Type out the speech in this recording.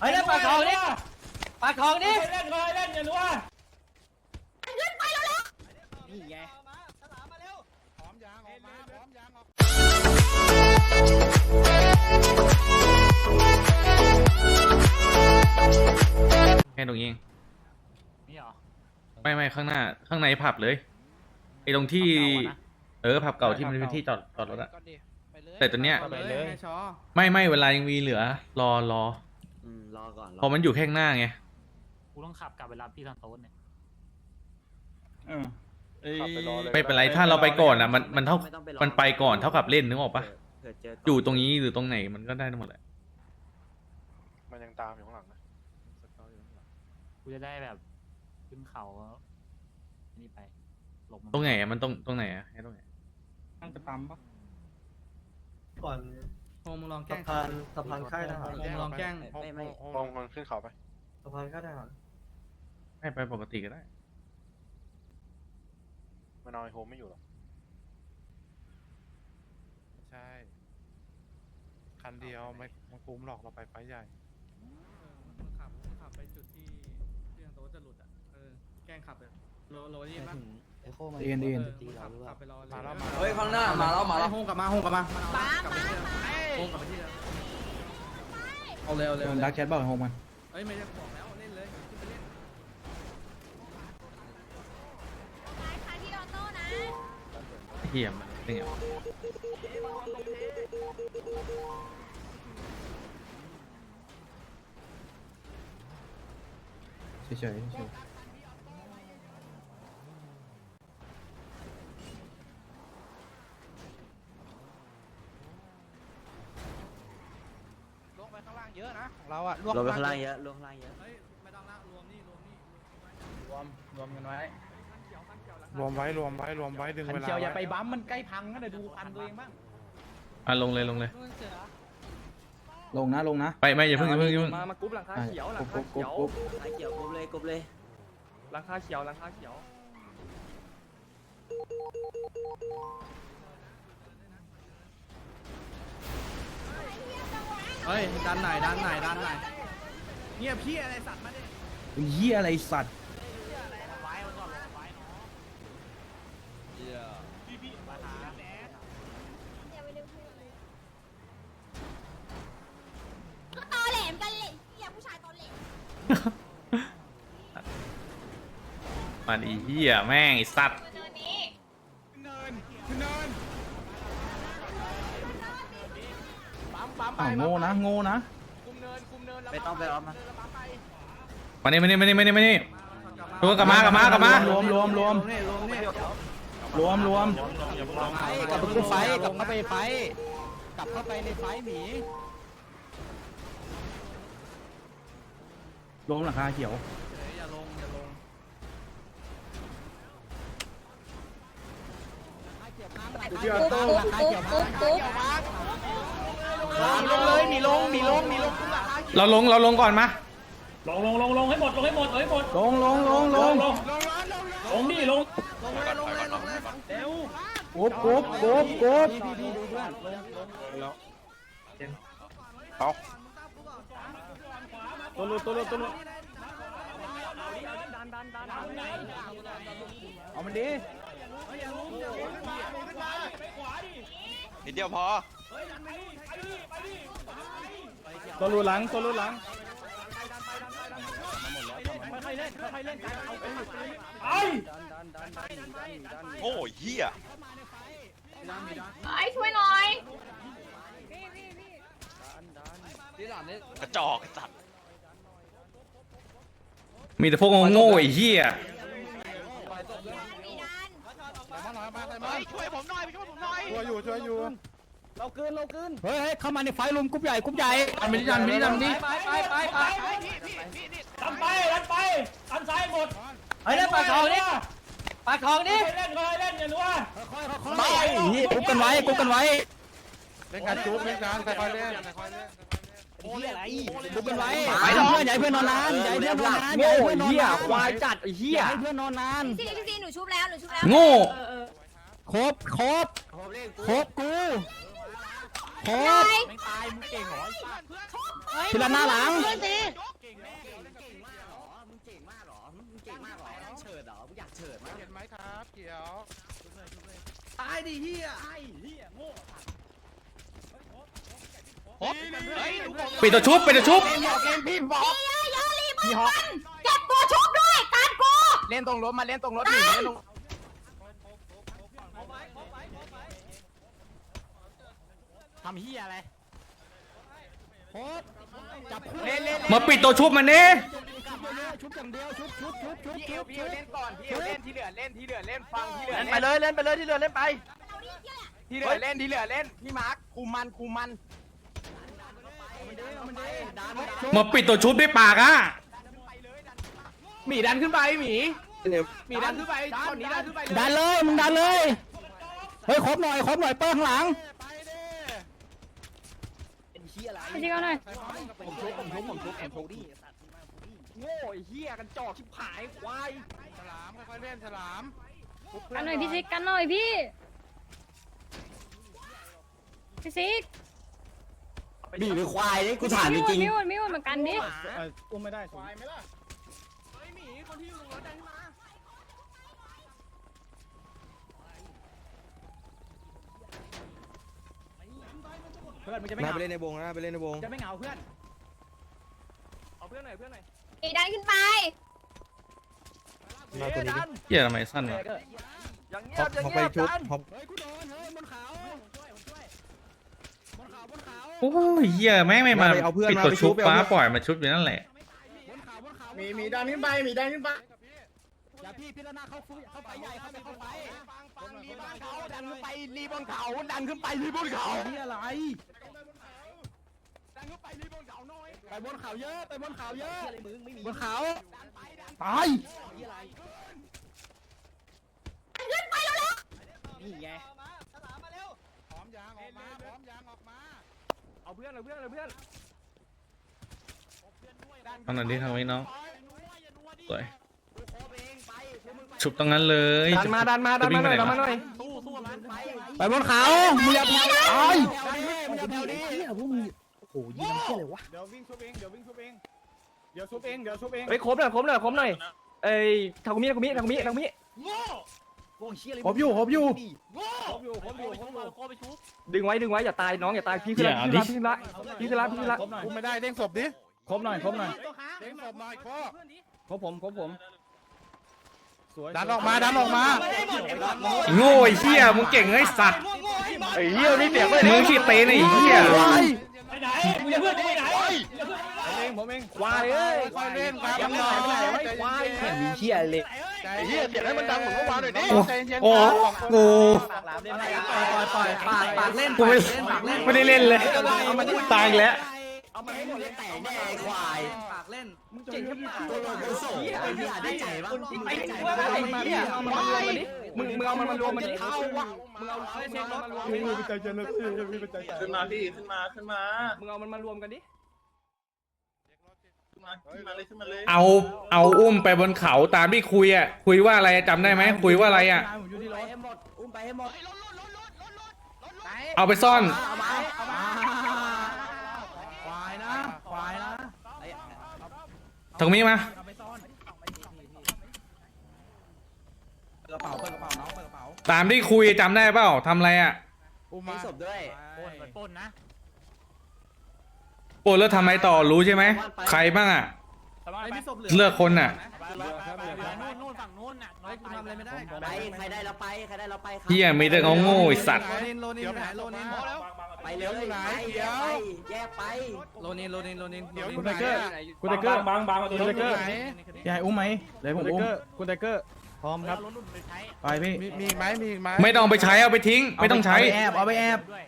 เฮ้ยเล่นปากทองดิปากทองดิเล่นเลยเล่นอย่ารู้ว่านี่ไงแค่ตรงนี้เองนี่เหรอไม่ไม่ข้างหน้าข้างในผับเลยไอ้ตรงที่เออผับเก่าที่มันเป็นที่จอดจอดรถอะแต่ตัวเนี้ยไปเลยไม่ไม่เวลายังมีเหลือ รอรอ อืมรอก่อนรพอมันอยู่แค่ข้างหน้าไง กูต้องขับกลับไปรับพี่ทางโต๊ะเนี่ยไม่เป็นไรถ้าเราไปก่อนอะมันมันเท่าไต้องรอมันไปก่อนเท่ากับเล่นนึกออกปะเผื่อเจอก่นอยู่ตรงนี้หรือตรงไหนมันก็ได้ทั้งหมดแหละมันยังตามอยู่ข้างหลังนะกูจะได้แบบขึ้นเขานี่ไปหลบตรงไหนอะมันตรงตรงไหนอะให้ตรงไหน นั่งจะปั๊มปะก่อน โฮมมึงลองแกล้สะงพานสะพานค่ายทหารโฮมลองแกล้งไม่ไม่มองมันขึ้นเขาไป สะพานค่ายทหารให้ไปปกติก็ได้ มันนอนโฮมไม่อยู่หรอกใช่ คันเดียวไม่ไม่คุ้มหรอกเราไปไฟใหญ่ มึงขับมึงขับไปจุดที่ที่ทางโต๊ะจะหลุดอะเออแกล้งขับเลย โลโลยี่ปะเอโคมาเอ็นเอ็นขับขับไปรอเลยมาแล้วมาเฮ้ยข้างหน้ามาแล้วมาแล้วโฮมกลับมาโฮมกลับมาป้ากลับไปที่เดิมโฮมกลับไปที่เดิมเอาเร็วเร็วดักแชทบอกโฮมมันเฮ้ยไม่ได้บอกแล้วเล่นเลยขึ้นไปเล่นซ้ายค่ะที่ออโต้นะเหี้ยมันเป็นไงวะเฉยเฉยเฉย ลงไปข้างล่างเยอะ ลงข้างล่างเยอะเฮ้ยไม่ต้องละรวมนี่รวมนี่รวมรวมกันไว้รวมไว้รวมไว้รวมไว้ดึงคันเวลาเชียวอย่าไปไว้บั๊มมันใกล้พังนะเดี๋ยวดูพันตัวเองบ้างอะลงเลยลงเลย ลงนะลงนะไปไม่อย่าเพิ่งอย่าเพิ่งอย่าเพิ่งมามากรุ๊ปหลังคาเขียวหลังคาเขียวไอ้เกี่ยวกรุบเลยกรุบเลยหลังคาเขียวหลังคาเขียว เฮ้ยดันไหนดันไหนดันไหนเงียบพี่อะไรสัตว์มาดิเฮียอะไรสัตว์ก็ตอแหลมกันเลยเฮียผู้ชายตอแหลมมาดีเหี้ยแม่งไอ้สัตว์ มาเจอนี้อ้าวโง่นะโง่นะไม่ต้องไปออฟมามานี่มานี่มานี่มานี่มานี่ตัวกลับมากลับมากลับมารวมรวมรวมรวมรวมกลับไปไฟกลับเข้าไปไฟกลับเข้าไปในไฟหมีรวมราคาเขียวอย่าลงอย่าลงราคาเขียวมากราคาเขียว มากลงเลยหมีลงหมีลงหมีลงเราลงเราลงก่อนมาลงลงลงลงให้หมดลงให้หมดลงให้หมดลงลงลงลลงงลงลงดิลงกรุ๊บกรุ๊บกรุ๊บกรุ๊บเอาตัวลุตัวลุตัวลุดันดันดันดันเอามันดีนิดเดียวพอ ตัวลุหลังตัวลุหลังค่อยๆเล่นค่อยๆเล่นกันเอาไปไอ้โง่เหี้ยไอ้ช่วยหน่อยกระจอกจัดมีแต่พวกโง่ๆไอ้เหี้ยมีดันช่วยผมหน่อยช่วยผมหน่อยช่วยอยู่ช่วยอยู่ เฮ้ยเข้ามาในไฟลุมกรุ๊ปใหญ่กรุ๊ปใหญ่ดันไปดิดันไปดิดันไปดิไปไปไปไปดันไปดันไปดันซ้ายหมดเฮ้ยเล่นปากทองดิปากทองดิเล่นเลยเล่นอย่ารู้ว่าไปกรุ๊ปกันไว้กรุ๊ปกันไว้เล่นการจุ๊บเล่นการค่อยๆเล่นค่อยๆเล่นกรุ๊ปกันไว้ไปเพื่อนใหญ่เพื่อนนอนนานใหญ่เพื่อนนอนนานใหญ่เพื่อนนอนนานควายจัดไอ้เหี้ยให้เพื่อนนอนนานพี่ซีพี่ซีหนูชุบแล้วหนูชุบแล้วโง่ครบครบครบกู คหน่อยไม่ตายมึงเก่งเหรอทีละหน้าหลังเพื่อนสิเก่งมากเหรอมึงเก่งมากเหรอมึงเก่งมากเหรอเฉิดเหรอมึงอยากเฉิดมั้ยเห็นไหมครับเขียวตายดิเฮียปิดตัวชุบปิดตัวชุบเยอะเยอะรีบมันเก็บตัวชุบด้วยตามกูเล่นตรงรถมาเล่นตรงรถหนีเล่นตรง ทำเฮียอะไรจับเล่นเล่นมาปิดตัวชุบมันนี่ชุบอย่างเดียวชุบชุบชุบชุบพี่เอวพี่เอวเล่นก่อนพี่เอวเล่นที่เหลือเล่นที่เหลือเล่นฟังที่เหลือเล่นไปเลยเล่นไปเลยที่เหลือเล่นไปที่เหลือเล่นที่เหลือเล่นพี่มาร์คคุมมันคุมมันมาปิดตัวชุบด้วยปากอะหมีดันขึ้นไปหมีหมีดันขึ้นไปตอนนี้ดันขึ้นไปดันเลยมึงดันเลยเฮ้ยครบหน่อยครบหน่อยเปิ้ลข้างหลัง จริงๆหน่อยผมชุบผมชุบผมชุบผมชุบดิโง่ไอ้เหี้ยกันจอกชิบหายควายฉลามค่อยๆเล่นฉลามกันหน่อยพี่ซิกกันหน่อยพี่พี่ซิกบีหรือควายนี่กูถามจริงมิวมิวเหมือนกันดิอุ้มไม่ได้เฮ้ยหมีคนที่อยู่ตรงรถดันขึ้นมา เพื่อนมึงจะไม่เหงาไปเล่นในวงนะไปเล่นในวงจะไม่เหงาเพื่อนเอาเพื่อนหน่อยเพื่อนหน่อยอีดันขึ้นไปมาตัวนี้ดิเหี้ยทำไมสั้นวะอย่างเงีฮยอบปอย่างฮอปเงีไปยบชุบกันฮอปโอ้ยเหี้ยแม่งไม่มาปิดตัวชุบฟ้าปล่อยมาชุบอยู่นั่นแหละมีมีดันขึ้นไปมีดันขึ้นไปอย่าพี่พี่ละหน้าเข้าฟุ้เข้าไปใหญ่เข้าไปเข้าไปฟังมีบนเขาดันขึ้นไปรีบนเขาดันขึ้นไปรีบนเขานี่อะไร ดันขึ้นไปรีบนเขาหน่อยไปบนเขาเยอะไปบนเขาเยอะบนเขาตายนี่ไงพร้อมยางออกมาพร้อมยางออกมาเอาเพื่อนเอาเพื่อนเอาเพื่อนตอนนั้นที่ทำไว้น้องสวยชุบตรงนั้นเลยดันมาดันมาดันมาหน่อยดันมาหน่อยไปบนเขามึงอย่าตายมึงอย่าแผ่วดิพวกมึง ยิงเที่ยเลยวะเดี๋ยววิ่งชุบเองเดี๋ยววิ่งชุบเองเดี๋ยวชุบเองเดี๋ยวชุบเองเฮ้ยครบหน่อยครบหน่อยครบหน่อยเอ้ยทากุมิทากุมิทากุมิทากุมิครบอยู่ครบอยู่ ครบอยู่ครบอยู่ครบอยู่ดึงไว้ดึงไว้อย่าตายน้องอย่าตายพี่ขึ้นละพี่ขึ้นละพี่ขึ้นละพี่ขึ้นละอุ้มไม่ได้เด้งศพดิครบหน่อยครบหน่อยเด้งศพหน่อยโคครบผมครบผมสวยดันออกมาดันออกมาโง่ไอ้เหี้ยมึงเก่งไอ้สัตว์ไอ้เหี้ยนี่เสียงเลย มึงขี้เตนไอ้เหี้ยเองผมเองควายเอ้ยค่อยๆเล่นครับยังหน่อยไม่ไหนไว้ควายเห็นมีเที่ยเลยไอ้เหี้ยเสียงให้มันดังเหมือนเมื่อวานหน่อยดิโอ้ใจเย็นๆโอ้ครับโอ้ปล่อยปล่อยปากปากเล่นกูไม่ไม่ได้เล่นเลยตายอีกแล้วเอามาให้หมดเลยแต่แน่ไอ้ควายปากเล่นมึงเก่งแค่ปากตัวโลโก้โซ่ไอ้เหี้ยได้ใจบ้างได้ใจว่าบ้างไอ้เหี้ยเอามันมารวมมันดิ มึงมึงเอามันมารวมมันดิเอาวะมึงเอาเช็ครถมันรวมมันดิมีใจเย็นนะพี่มีใจเย็นขึ้นมาพี่ขึ้นมาขึ้นมามึงเอามันมารวมกันดิเอาเอาอุ้มไปบนเขาตามที่คุยอะคุยว่าอะไรจำได้ไหมคุยว่าอะไรอะเอาไปซ่อนควายนะควายนะตรงนี้มา ตามที่คุยจำได้เปล่าทำอะไรอะอุ้มมีมาศพด้วยปนนะปวดแล้วทำไมต่อรู้ใช่ไหมใครบ้างอะ ไอ้มีศพเหลืเลือกคนน่ะนู่นนู่นฝั่งนู่นน่ะน้อยกูทำอะไรไม่ได้ ไปใครได้เราไปใครได้เราไปครับเฮียมีแต่เอาโง่ไอ้สัตว์ โลนินโลนินอยู่ไหนโลนินไปเร็วไปแยกไปแยกไปโลนินโลนินโลนินเดี๋ยวโลนินคุณไทเกอร์คุณไทเกอร์บางบางมาตัวเดี๋ยวนี้อยู่ไหนยายอุ้มไหมเลยผมอุ้มคุณไทเกอร์ พร้อมครับรถรุ่นไปใช้ไปพี่มีมีอีกไหมมีอีกไหมไม่ต้องไปใช้เอาไปทิ้ง ไม่ต้องใช้ เอาไปแอบเอาไปแอบด้วย